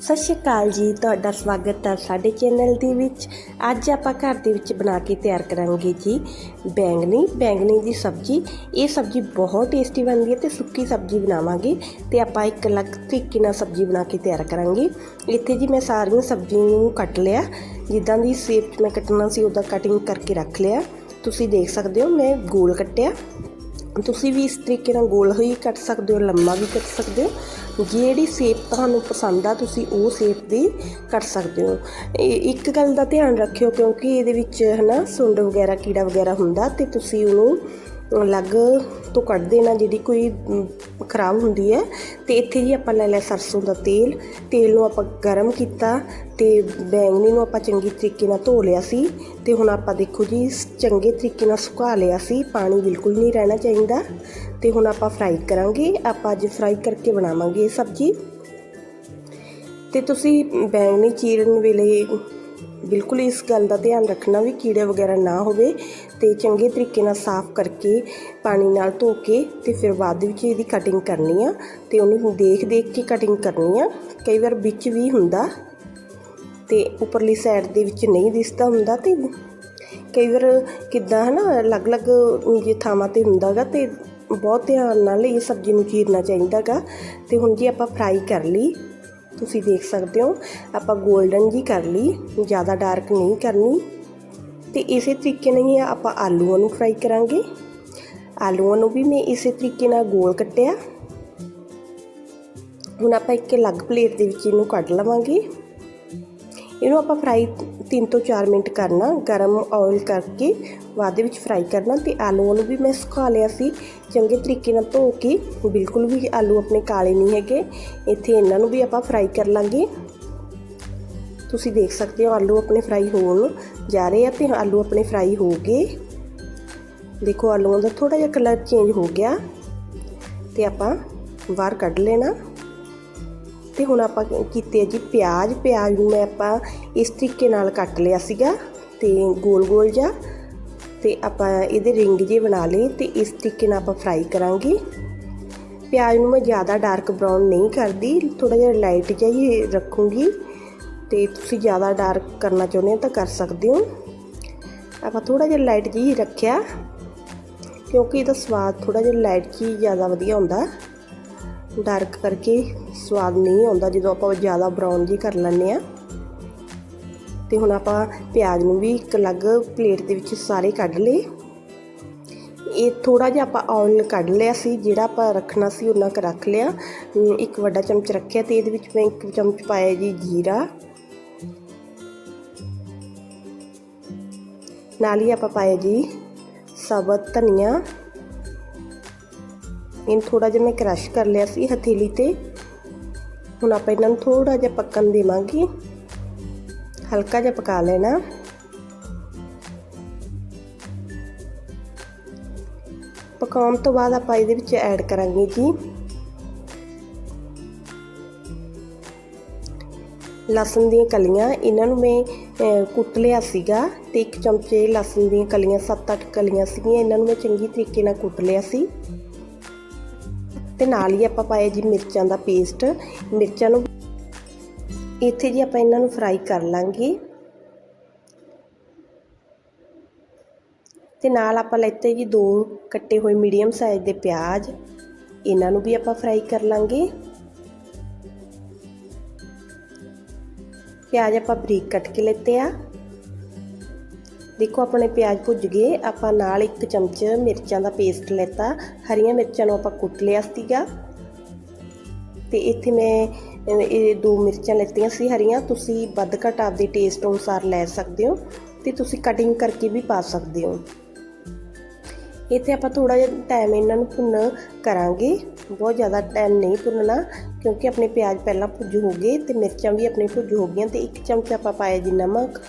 ਸਤਿ ਸ਼੍ਰੀ ਅਕਾਲ ਜੀ, ਤੁਹਾਡਾ ਸਵਾਗਤ ਹੈ ਸਾਡੇ ਚੈਨਲ ਦੇ ਵਿੱਚ। ਅੱਜ ਆਪਾਂ ਘਰ ਦੇ ਵਿੱਚ ਬਣਾ ਕੇ ਤਿਆਰ ਕਰਾਂਗੇ ਜੀ ਬੈਂਗਣੀ। ਬੈਂਗਣੀ ਦੀ ਸਬਜ਼ੀ, ਇਹ ਸਬਜ਼ੀ ਬਹੁਤ ਟੇਸਟੀ ਬਣਦੀ ਹੈ ਤੇ ਸੁੱਕੀ ਸਬਜ਼ੀ ਬਣਾਵਾਂਗੇ ਤੇ ਆਪਾਂ ਇੱਕ ਅਲੱਗ ਤਰੀਕੇ ਨਾਲ ਸਬਜ਼ੀ ਬਣਾ ਕੇ ਤਿਆਰ ਕਰਾਂਗੇ। ਇੱਥੇ ਜੀ ਮੈਂ ਸਾਰੀਆਂ ਸਬਜ਼ੀਆਂ ਨੂੰ ਕੱਟ ਲਿਆ। ਜਿੱਦਾਂ ਦੀ ਸ਼ੇਪ 'ਚ ਮੈਂ ਕੱਟਣਾ ਸੀ ਉੱਦਾਂ ਕਟਿੰਗ ਕਰਕੇ ਰੱਖ ਲਿਆ। ਤੁਸੀਂ ਦੇਖ ਸਕਦੇ ਹੋ, ਮੈਂ ਗੋਲ ਕੱਟਿਆ। ਤੁਸੀਂ ਵੀ ਇਸ ਤਰੀਕੇ ਨਾਲ ਗੋਲ ਹੋਈ ਕੱਟ ਸਕਦੇ ਹੋ ਲੰਮਾ ਵੀ ਕੱਟ ਸਕਦੇ ਹੋ। ਜਿਹੜੀ ਸ਼ੇਪ ਤੁਹਾਨੂੰ ਪਸੰਦ ਆ, ਤੁਸੀਂ ਉਹ ਸ਼ੇਪ ਦੀ ਕੱਟ ਸਕਦੇ ਹੋ। ਇਹ ਇੱਕ ਗੱਲ ਦਾ ਧਿਆਨ ਰੱਖਿਓ ਕਿਉਂਕਿ ਇਹਦੇ ਵਿੱਚ ਹਨਾ, ਸੁੰਡ ਵਗੈਰਾ, ਕੀੜਾ ਵਗੈਰਾ ਹੁੰਦਾ ਤੇ ਤੁਸੀਂ ਉਹਨੂੰ ਅਲੱਗ ਤੋਂ ਕੱਢ ਦੇਣਾ ਜਿਹੜੀ ਕੋਈ ਖਰਾਬ ਹੁੰਦੀ ਹੈ। ਤੇ ਇੱਥੇ ਜੀ ਆਪਾਂ ਲੈ ਲਿਆ ਸਰਸੋਂ ਦਾ ਤੇਲ। ਤੇਲ ਨੂੰ ਆਪਾਂ ਗਰਮ ਕੀਤਾ ਤੇ ਬੈਂਗਣੀ ਨੂੰ ਆਪਾਂ ਚੰਗੀ ਤਰੀਕੇ ਨਾਲ ਧੋ ਲਿਆ ਸੀ। ਤੇ ਹੁਣ ਆਪਾਂ ਦੇਖੋ ਜੀ ਚੰਗੇ ਤਰੀਕੇ ਨਾਲ ਸੁਕਾ ਲਿਆ ਸੀ। ਪਾਣੀ ਬਿਲਕੁਲ ਨਹੀਂ ਰਹਿਣਾ ਚਾਹੀਦਾ। ਤੇ ਹੁਣ ਆਪਾਂ ਫਰਾਈ ਕਰਾਂਗੇ। ਆਪਾਂ ਅੱਜ ਫਰਾਈ ਕਰਕੇ ਬਣਾਵਾਂਗੇ ਇਹ ਸਬਜ਼ੀ। ਤੇ ਤੁਸੀਂ ਬੈਂਗਣੀ ਚੀਰਨ ਵੇਲੇ ਬਿਲਕੁਲ ਇਸ ਗੱਲ ਦਾ ਧਿਆਨ ਰੱਖਣਾ ਵੀ ਕੀੜੇ ਵਗੈਰਾ ਨਾ ਹੋਵੇ ਤੇ ਚੰਗੇ ਤਰੀਕੇ ਨਾਲ ਸਾਫ਼ ਕਰਕੇ ਪਾਣੀ ਨਾਲ ਧੋ ਕੇ ਤੇ ਫਿਰ ਬਾਅਦ ਵਿੱਚ ਇਹਦੀ ਕਟਿੰਗ ਕਰਨੀ ਆ ਤੇ ਉਹਨੂੰ ਦੇਖ ਦੇਖ ਕੇ ਕਟਿੰਗ ਕਰਨੀ ਆ। ਕਈ ਵਾਰ ਵਿੱਚ ਵੀ ਹੁੰਦਾ ਤੇ ਉੱਪਰਲੀ ਸਾਈਡ ਦੇ ਵਿੱਚ ਨਹੀਂ ਦਿਸਦਾ ਹੁੰਦਾ ਤੇ ਕਈ ਵਾਰ ਕਿੱਦਾਂ ਹਨਾ ਅਲੱਗ-ਅਲੱਗ ਜੇ ਥਾਵਾਂ ਤੇ ਹੁੰਦਾਗਾ ਤੇ ਬਹੁਤ ਧਿਆਨ ਨਾਲ ਇਹ ਸਬਜ਼ੀ ਨੂੰ ਚੀਰਨਾ ਚਾਹੀਦਾਗਾ ਤੇ ਹੁਣ ਜੀ ਆਪਾਂ ਫਰਾਈ ਕਰ ਲਈ ਤੁਸੀਂ ਦੇਖ ਸਕਦੇ ਹੋ। ਆਪਾਂ 골ਡਨ ਜੀ ਕਰ ਲਈ, ਜ਼ਿਆਦਾ ਡਾਰਕ ਨਹੀਂ ਕਰਨੀ। ਤੇ ਇਸੇ ਤਰੀਕੇ ਨਾਲ ਹੀ ਆਪਾਂ ਆਲੂਆਂ ਨੂੰ ਫਰਾਈ ਕਰਾਂਗੇ। ਆਲੂਆਂ ਨੂੰ ਵੀ ਮੈਂ ਇਸੇ ਤਰੀਕੇ ਨਾਲ ਗੋਲ ਕੱਟਿਆ। ਹੁਣ ਆਪਾਂ ਇੱਕ ਅਲੱਗ ਪਲੇਟ ਦੇ ਵਿੱਚ ਇਹਨੂੰ ਕੱਢ ਲਵਾਂਗੇ। ਇਹਨੂੰ ਆਪਾਂ ਫਰਾਈ 3 ਤੋਂ 4 ਮਿੰਟ ਕਰਨਾ, ਗਰਮ ਆਇਲ ਕਰਕੇ ਬਾਅਦ ਦੇ ਵਿੱਚ ਫਰਾਈ ਕਰਨਾ ਤੇ ਆਲੂਆਂ ਨੂੰ ਵੀ ਮੈਂ ਸੁਕਾ ਲਿਆ ਸੀ। ਚੰਗੇ ਤਰੀਕੇ ਨਾਲ ਧੋ ਕੇ, ਬਿਲਕੁਲ ਵੀ ਆਲੂ ਆਪਣੇ ਕਾਲੇ ਨਹੀਂ ਹੈਗੇ। ਇੱਥੇ ਇਹਨਾਂ ਨੂੰ ਵੀ ਆਪਾਂ ਫਰਾਈ ਕਰ ਲਾਂਗੇ। ਤੁਸੀਂ ਦੇਖ ਸਕਦੇ ਹੋ ਆਲੂ ਆਪਣੇ ਫਰਾਈ ਹੋਣ ਜਾ ਰਹੇ ਆ ਤੇ ਆਲੂ ਆਪਣੇ ਫਰਾਈ ਹੋ ਗਏ। ਦੇਖੋ ਆਲੂਆਂ ਦਾ ਥੋੜਾ ਜਿਹਾ ਕਲਰ ਚੇਂਜ ਹੋ ਗਿਆ ਤੇ ਆਪਾਂ ਬਾਹਰ ਕੱਢ ਲੈਣਾ। ਤੇ ਹੁਣ ਆਪਾਂ ਕੀਤੇ ਆ ਜੀ ਪਿਆਜ਼। ਪਿਆਜ਼ ਨੂੰ ਮੈਂ ਆਪਾਂ ਇਸ ਤਰੀਕੇ ਨਾਲ ਕੱਟ ਲਿਆ ਸੀਗਾ ਤੇ ਗੋਲ ਗੋਲ ਜਿਹਾ। ਤੇ ਆਪਾਂ ਇਹਦੇ ਰਿੰਗ ਜੇ ਬਣਾ ਲਏ ਤੇ ਇਸ ਤਰੀਕੇ ਨਾਲ ਆਪਾਂ ਫਰਾਈ ਕਰਾਂਗੇ। ਪਿਆਜ਼ ਨੂੰ ਮੈਂ ਜ਼ਿਆਦਾ ਡਾਰਕ ਬਰਾਊਨ ਨਹੀਂ ਕਰਦੀ ਥੋੜਾ ਜਿਹਾ ਲਾਈਟ ਜਿਹਾ ਹੀ ਰੱਖੂੰਗੀ। ਤੇ ਤੁਸੀਂ ਜ਼ਿਆਦਾ ਡਾਰਕ ਕਰਨਾ ਚਾਹੁੰਦੇ ਹੋ ਤਾਂ ਕਰ ਸਕਦੇ ਹੋ। ਆਪਾਂ ਥੋੜਾ ਜਿਹਾ ਲਾਈਟ ਜਿਹੀ ਹੀ ਰੱਖਿਆ, ਕਿਉਂਕਿ ਇਹਦਾ ਸਵਾਦ ਥੋੜਾ ਜਿਹਾ ਲਾਈਟ ਜੀ ਜ਼ਿਆਦਾ ਵਧੀਆ ਹੁੰਦਾ। ਡਾਰਕ ਕਰਕੇ ਸਵਾਦ ਨਹੀਂ ਆਉਂਦਾ ਜਦੋਂ ਆਪਾਂ ਜ਼ਿਆਦਾ ਬਰਾਊਨ ਜੀ ਕਰ ਲੈਂਦੇ ਆ ਤੇ ਹੁਣ ਆਪਾਂ ਪਿਆਜ਼ ਨੂੰ ਵੀ ਇੱਕ ਅਲੱਗ ਪਲੇਟ ਦੇ ਵਿੱਚ ਸਾਰੇ ਕੱਢ ਲਏ। ਇਹ ਥੋੜਾ ਜਿਹਾ ਆਪਾਂ ਆਇਲ ਕੱਢ ਲਿਆ ਸੀ, ਜਿਹੜਾ ਆਪਾਂ ਰੱਖਣਾ ਸੀ ਉਹਨਾਂ ਕ ਰੱਖ ਲਿਆ। ਇੱਕ ਵੱਡਾ ਚਮਚ ਰੱਖਿਆ ਤੇ ਇਹਦੇ ਵਿੱਚ ਮੈਂ ਇੱਕ ਚਮਚ ਪਾਇਆ ਜੀ ਜੀਰਾ। ਨਾਲ ਹੀ ਆਪਾਂ ਪਾਇਆ ਜੀ ਸਬਤ ਧਨੀਆ। ਇਹਨੂੰ ਥੋੜਾ ਜਿਹਾ ਮੈਂ ਕ੍ਰਸ਼ ਕਰ ਲਿਆ ਸੀ ਹਥੇਲੀ ਤੇ। ਹੁਣ ਆਪਾਂ ਇਹਨਾਂ ਨੂੰ ਥੋੜਾ ਜਿਹਾ ਪੱਕਣ ਦੇਵਾਂਗੇ। ਹਲਕਾ ਜਿਹਾ ਪਕਾ ਲੈਣਾ। ਪਕਾਉਣ ਤੋਂ ਬਾਅਦ ਆਪਾਂ ਇਹਦੇ ਵਿੱਚ ਐਡ ਕਰਾਂਗੇ ਜੀ। ਲਸਣ ਦੀਆਂ ਕਲੀਆਂ, ਇਹਨਾਂ ਨੂੰ ਮੈਂ ਕੁੱਟ ਲਿਆ ਸੀਗਾ ਤੇ ਇੱਕ ਚਮਚੇ ਲਸਣ ਦੀਆਂ ਕਲੀਆਂ 7-8 ਕਲੀਆਂ ਸੀਗੀਆਂ, ਇਹਨਾਂ ਨੂੰ ਮੈਂ ਚੰਗੀ ਤਰੀਕੇ ਨਾਲ ਕੁੱਟ ਲਿਆ ਸੀ। ਤੇ ਨਾਲ ਹੀ ਆਪਾਂ ਪਾਇਆ ਜੀ ਮਿਰਚਾਂ ਦਾ ਪੇਸਟ। ਮਿਰਚਾਂ ਨੂੰ ਇੱਥੇ ਜੀ ਆਪਾਂ ਇਹਨਾਂ ਨੂੰ ਫਰਾਈ ਕਰ ਲਾਂਗੇ। ਤੇ ਨਾਲ ਆਪਾਂ ਲੈਤੇ ਜੀ ਦੋ ਕੱਟੇ ਹੋਏ ਮੀਡੀਅਮ ਸਾਈਜ਼ ਦੇ ਪਿਆਜ਼, ਇਹਨਾਂ ਨੂੰ ਵੀ ਆਪਾਂ ਫਰਾਈ ਕਰ ਲਾਂਗੇ। ਪਿਆਜ਼ ਆਪਾਂ ਬਰੀਕ ਕੱਟ ਕੇ ਲੈਤੇ ਆ। ਦੇਖੋ, ਆਪਣੇ ਪਿਆਜ਼ ਭੁੱਜ ਗਏ। ਆਪਾਂ ਨਾਲ ਇੱਕ ਚਮਚ ਮਿਰਚਾਂ ਦਾ ਪੇਸਟ ਲੈਤਾ। ਹਰੀਆਂ ਮਿਰਚਾਂ ਨੂੰ ਆਪਾਂ ਕੁੱਟ ਲਿਆ ਸੀਗਾ। ਤੇ ਇੱਥੇ ਮੈਂ, ਇਹ ਦੋ ਮਿਰਚਾਂ ਲੈਤੀਆਂ ਸੀ ਹਰੀਆਂ। ਤੁਸੀਂ ਵੱਧ ਘੱਟ ਆਪਦੇ ਟੇਸਟ ਅਨੁਸਾਰ ਲੈ ਸਕਦੇ ਹੋ ਤੇ ਤੁਸੀਂ ਕਟਿੰਗ ਕਰਕੇ ਵੀ ਪਾ ਸਕਦੇ ਹੋ। ਇੱਥੇ ਆਪਾਂ ਥੋੜਾ ਜਿਹਾ ਟਾਈਮ ਇਹਨਾਂ ਨੂੰ ਭੁੰਨ ਕਰਾਂਗੇ। ਬਹੁਤ ਜ਼ਿਆਦਾ ਟਾਈਮ ਨਹੀਂ ਭੁੰਨਣਾ, ਕਿਉਂਕਿ ਆਪਣੇ ਪਿਆਜ਼ ਪਹਿਲਾਂ ਭੁੱਜ ਹੋ ਗਏ ਤੇ ਮਿਰਚਾਂ ਵੀ ਆਪਣੇ ਭੁੱਜ ਹੋ ਗਈਆਂ ਤੇ ਇੱਕ ਚਮਚ ਆਪਾਂ ਪਾਇਆ ਜੀ ਨਮਕ।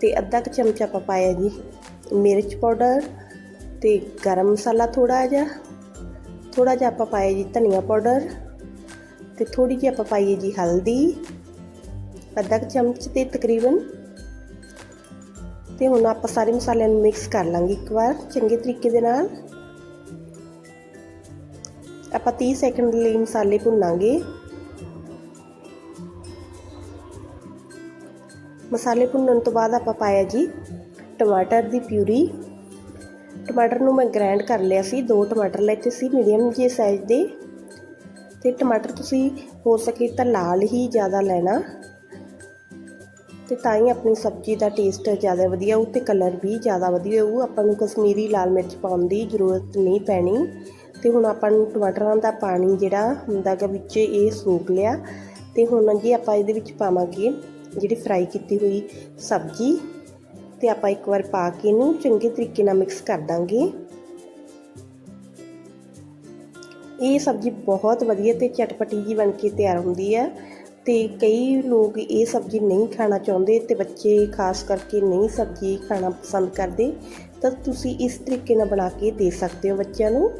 ਤੇ ਅੱਧਾ ਕੁ ਚਮਚਾ ਆਪਾਂ ਪਾਇਆ ਜੀ ਮਿਰਚ ਪਾਊਡਰ ਤੇ ਗਰਮ ਮਸਾਲਾ ਥੋੜਾ ਜਿਹਾ ਥੋੜਾ ਜਿਹਾ ਆਪਾਂ ਪਾਇਆ ਜੀ ਧਨੀਆ ਪਾਊਡਰ ਤੇ ਥੋੜੀ ਜਿਹੀ ਆਪਾਂ ਪਾਈਏ ਜੀ ਹਲਦੀ, ਅੱਧਾ ਕੁ ਚਮਚ ਤੇ ਤਕਰੀਬਨ। ਤੇ ਹੁਣ ਆਪਾਂ ਸਾਰੇ ਮਸਾਲਿਆਂ ਨੂੰ ਮਿਕਸ ਕਰ ਲਾਂਗੇ ਇੱਕ ਵਾਰ ਚੰਗੇ ਤਰੀਕੇ ਦੇ ਨਾਲ। ਆਪਾਂ 30 ਸੈਕਿੰਡ ਲਈ ਮਸਾਲੇ ਭੁੰਨਾਂਗੇ। ਮਸਾਲੇ ਭੁੰਨਣ ਤੋਂ ਬਾਅਦ ਆਪਾਂ ਪਾਇਆ ਜੀ ਟਮਾਟਰ ਦੀ ਪਿਊਰੀ। ਟਮਾਟਰ ਨੂੰ ਮੈਂ ਗ੍ਰਾਈਂਡ ਕਰ ਲਿਆ ਸੀ, ਦੋ ਟਮਾਟਰ ਲੈਤੇ ਸੀ ਮੀਡੀਅਮ ਜਿਹੇ ਸਾਈਜ਼ ਦੇ। ਤੇ ਟਮਾਟਰ ਤੁਸੀਂ ਹੋ ਸਕੇ ਤਾਂ ਲਾਲ ਹੀ ਜ਼ਿਆਦਾ ਲੈਣਾ। ਤੇ ਤਾਂ ਹੀ ਆਪਣੀ ਸਬਜ਼ੀ ਦਾ ਟੇਸਟ ਜ਼ਿਆਦਾ ਵਧੀਆ ਉਹ ਤੇ ਕਲਰ ਵੀ ਜ਼ਿਆਦਾ ਵਧੀਆ ਹੋਊ। ਆਪਾਂ ਨੂੰ ਕਸ਼ਮੀਰੀ ਲਾਲ ਮਿਰਚ ਪਾਉਣ ਦੀ ਜ਼ਰੂਰਤ ਨਹੀਂ ਪੈਣੀ। ਤੇ ਹੁਣ ਆਪਾਂ ਨੂੰ ਟਮਾਟਰਾਂ ਦਾ ਪਾਣੀ ਜਿਹੜਾ ਹੁੰਦਾ ਗਾ ਵਿੱਚ ਇਹ ਸੋਖ ਲਿਆ। ਤੇ ਹੁਣ ਜੀ ਆਪਾਂ ਇਹਦੇ ਵਿੱਚ ਪਾਵਾਂਗੇ ਜਿਹੜੀ ਫਰਾਈ ਕੀਤੀ ਹੋਈ ਸਬਜ਼ੀ ਤੇ ਆਪਾਂ ਇੱਕ ਵਾਰ ਪਾ ਕੇ ਇਹਨੂੰ ਚੰਗੇ ਤਰੀਕੇ ਨਾਲ ਮਿਕਸ ਕਰ ਦਾਂਗੇ। ਇਹ ਸਬਜ਼ੀ ਬਹੁਤ ਵਧੀਆ ਤੇ ਚਟਪਟੀ ਜੀ ਬਣ ਕੇ ਤਿਆਰ ਹੁੰਦੀ ਹੈ ਤੇ ਕਈ ਲੋਕ ਇਹ ਸਬਜ਼ੀ ਨਹੀਂ ਖਾਣਾ ਚਾਹੁੰਦੇ ਤੇ ਬੱਚੇ ਖਾਸ ਕਰਕੇ ਨਹੀਂ ਸਬਜ਼ੀ ਖਾਣਾ ਪਸੰਦ ਕਰਦੇ, ਤਾਂ ਤੁਸੀਂ ਇਸ ਤਰੀਕੇ ਨਾਲ ਬਣਾ ਕੇ ਦੇ ਸਕਦੇ ਹੋ ਬੱਚਿਆਂ ਨੂੰ।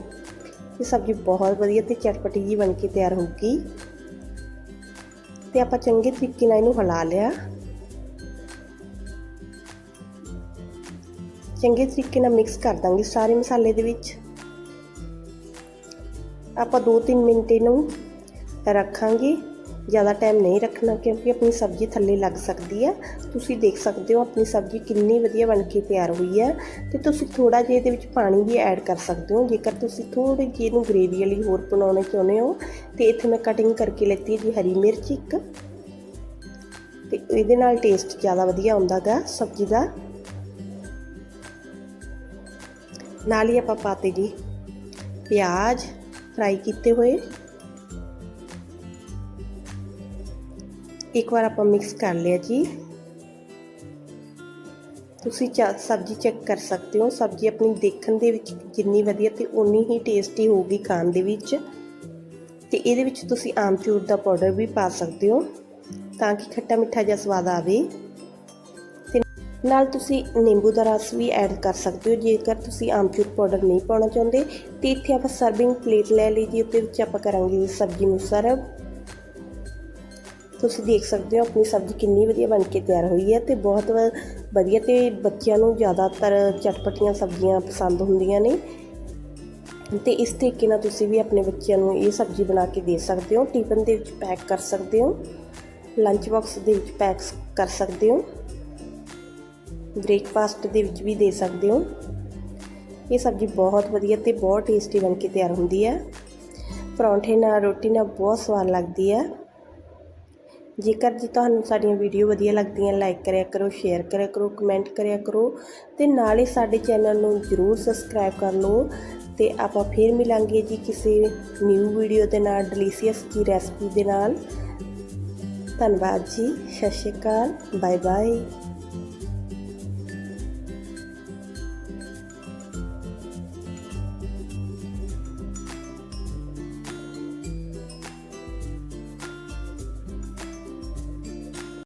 ਇਹ ਸਬਜ਼ੀ ਬਹੁਤ ਵਧੀਆ ਤੇ ਚਟਪਟੀ ਜੀ ਬਣ ਕੇ ਤਿਆਰ ਹੋਊਗੀ। ਤੇ ਆਪਾਂ ਚੰਗੇ ਤਰੀਕੇ ਨਾਲ ਇਹਨੂੰ ਹਿਲਾ ਲਿਆ। ਚੰਗੇ ਤਰੀਕੇ ਨਾਲ ਮਿਕਸ ਕਰ ਦਾਂਗੇ ਸਾਰੇ ਮਸਾਲੇ ਦੇ ਵਿੱਚ। ਆਪਾਂ 2-3 ਮਿੰਟ ਇਹਨੂੰ ਰੱਖਾਂਗੇ। ਜ਼ਿਆਦਾ ਟਾਈਮ ਨਹੀਂ ਰੱਖਣਾ ਕਿਉਂਕਿ ਆਪਣੀ ਸਬਜ਼ੀ ਥੱਲੇ ਲੱਗ ਸਕਦੀ ਹੈ ਤੁਸੀਂ ਦੇਖ ਸਕਦੇ ਹੋ ਆਪਣੀ ਸਬਜ਼ੀ ਕਿੰਨੀ ਵਧੀਆ ਬਣ ਕੇ ਤਿਆਰ ਹੋਈ ਹੈ ਤੇ ਤੁਸੀਂ ਥੋੜਾ ਜਿਹਾ ਇਹਦੇ ਵਿੱਚ ਪਾਣੀ ਵੀ ਐਡ ਕਰ ਸਕਦੇ ਹੋ। ਜੇਕਰ ਤੁਸੀਂ ਥੋੜੀ ਜਿਹੀ ਇਹਨੂੰ ਗ੍ਰੇਵੀ ਵਾਲੀ ਹੋਰ ਬਣਾਉਣਾ ਚਾਹੁੰਦੇ ਹੋ ਤੇ ਇੱਥੇ ਮੈਂ ਕਟਿੰਗ ਕਰਕੇ ਲੈਤੀ ਹੈ ਜੀ ਹਰੀ ਮਿਰਚ ਇੱਕ। ਤੇ ਇਹਦੇ ਨਾਲ ਟੇਸਟ ਜ਼ਿਆਦਾ ਵਧੀਆ ਆਉਂਦਾ ਗਾ ਸਬਜ਼ੀ ਦਾ। ਨਾਲ ਹੀ ਆਪਾਂ ਪਾਤੇ ਜੀ ਪਿਆਜ਼ ਫਰਾਈ ਕੀਤੇ ਹੋਏ। ਇੱਕ ਵਾਰ ਆਪਾਂ ਮਿਕਸ ਕਰ ਲਿਆ ਜੀ। ਤੁਸੀਂ ਚਾ, ਸਬਜ਼ੀ ਚੈੱਕ ਕਰ ਸਕਦੇ ਹੋ। ਸਬਜ਼ੀ ਆਪਣੀ ਦੇਖਣ ਦੇ ਵਿੱਚ ਜਿੰਨੀ ਵਧੀਆ ਤੇ ਉਨੀ ਹੀ ਟੇਸਟੀ ਹੋਊਗੀ ਖਾਣ ਦੇ ਵਿੱਚ। ਤੇ ਇਹਦੇ ਵਿੱਚ ਤੁਸੀਂ ਆਮਚੂਰ ਦਾ ਪਾਊਡਰ ਵੀ ਪਾ ਸਕਦੇ ਹੋ ਤਾਂ ਕਿ ਖੱਟਾ ਮਿੱਠਾ ਜਿਹਾ ਸਵਾਦ ਆਵੇ। ਤੇ ਨਾਲ ਤੁਸੀਂ ਨਿੰਬੂ ਦਾ ਰਸ ਵੀ ਐਡ ਕਰ ਸਕਦੇ ਹੋ। ਜੇਕਰ ਤੁਸੀਂ ਆਮਚੂਰ ਪਾਊਡਰ ਨਹੀਂ ਪਾਉਣਾ ਚਾਹੁੰਦੇ, ਤੇ ਇੱਥੇ ਆਪਾਂ ਸਰਵਿੰਗ ਪਲੇਟ ਲੈ ਲਈ ਜੀ ਉੱਤੇ ਵਿੱਚ ਆਪਾਂ ਕਰਾਂਗੇ ਸਬਜ਼ੀ ਨੂੰ ਸਰਵ ਤੁਸੀਂ ਦੇਖ ਸਕਦੇ ਹੋ, ਆਪਣੀ ਸਬਜ਼ੀ ਕਿੰਨੀ ਵਧੀਆ ਬਣ ਕੇ ਤਿਆਰ ਹੋਈ ਹੈ ਤੇ ਬਹੁਤ ਵਧੀਆ ਤੇ ਬੱਚਿਆਂ ਨੂੰ ਜ਼ਿਆਦਾਤਰ ਚਟਪਟੀਆਂ ਸਬਜ਼ੀਆਂ ਪਸੰਦ ਹੁੰਦੀਆਂ ਨੇ। ਤੇ ਇਸ ਤਰੀਕੇ ਨਾਲ ਤੁਸੀਂ ਵੀ ਆਪਣੇ ਬੱਚਿਆਂ ਨੂੰ ਇਹ ਸਬਜ਼ੀ ਬਣਾ ਕੇ ਦੇ ਸਕਦੇ ਹੋ, ਟਿਫਨ ਦੇ ਵਿੱਚ ਪੈਕ ਕਰ ਸਕਦੇ ਹੋ ਲੰਚ ਬਾਕਸ ਦੇ ਵਿੱਚ ਪੈਕ ਕਰ ਸਕਦੇ ਹੋ ਬ੍ਰੇਕਫਾਸਟ ਦੇ ਵਿੱਚ ਵੀ ਦੇ ਸਕਦੇ ਹੋ। ਇਹ ਸਬਜ਼ੀ ਬਹੁਤ ਵਧੀਆ ਤੇ ਬਹੁਤ ਟੇਸਟੀ ਬਣ ਕੇ ਤਿਆਰ ਹੁੰਦੀ ਹੈ। ਪਰੌਂਠੇ ਨਾਲ, ਰੋਟੀ ਨਾਲ ਬਹੁਤ ਸਵਾਦ ਲੱਗਦੀ ਹੈ। ਜੇਕਰ ਜੀ ਤੁਹਾਨੂੰ ਸਾਡੀਆਂ ਵੀਡੀਓ ਵਧੀਆ ਲੱਗਦੀਆਂ ਲਾਈਕ ਕਰਿਆ ਕਰੋ ਸ਼ੇਅਰ ਕਰਿਆ ਕਰੋ ਕਮੈਂਟ ਕਰਿਆ ਕਰੋ, ਤੇ ਨਾਲ ਹੀ ਸਾਡੇ ਚੈਨਲ ਨੂੰ ਜਰੂਰ ਸਬਸਕ੍ਰਾਈਬ ਕਰ ਲਓ, ਤੇ ਆਪਾਂ ਫੇਰ ਮਿਲਾਂਗੇ ਜੀ ਕਿਸੇ ਨਿਊ ਵੀਡੀਓ ਦੇ ਨਾਲ ਡਿਲੀਸ਼ੀਅਸ ਜੀ ਰੈਸਪੀ ਦੇ ਨਾਲ। ਧੰਨਵਾਦ ਜੀ, ਸਤਿ ਸ਼੍ਰੀ ਅਕਾਲ ਬਾਏ ਬਾਏ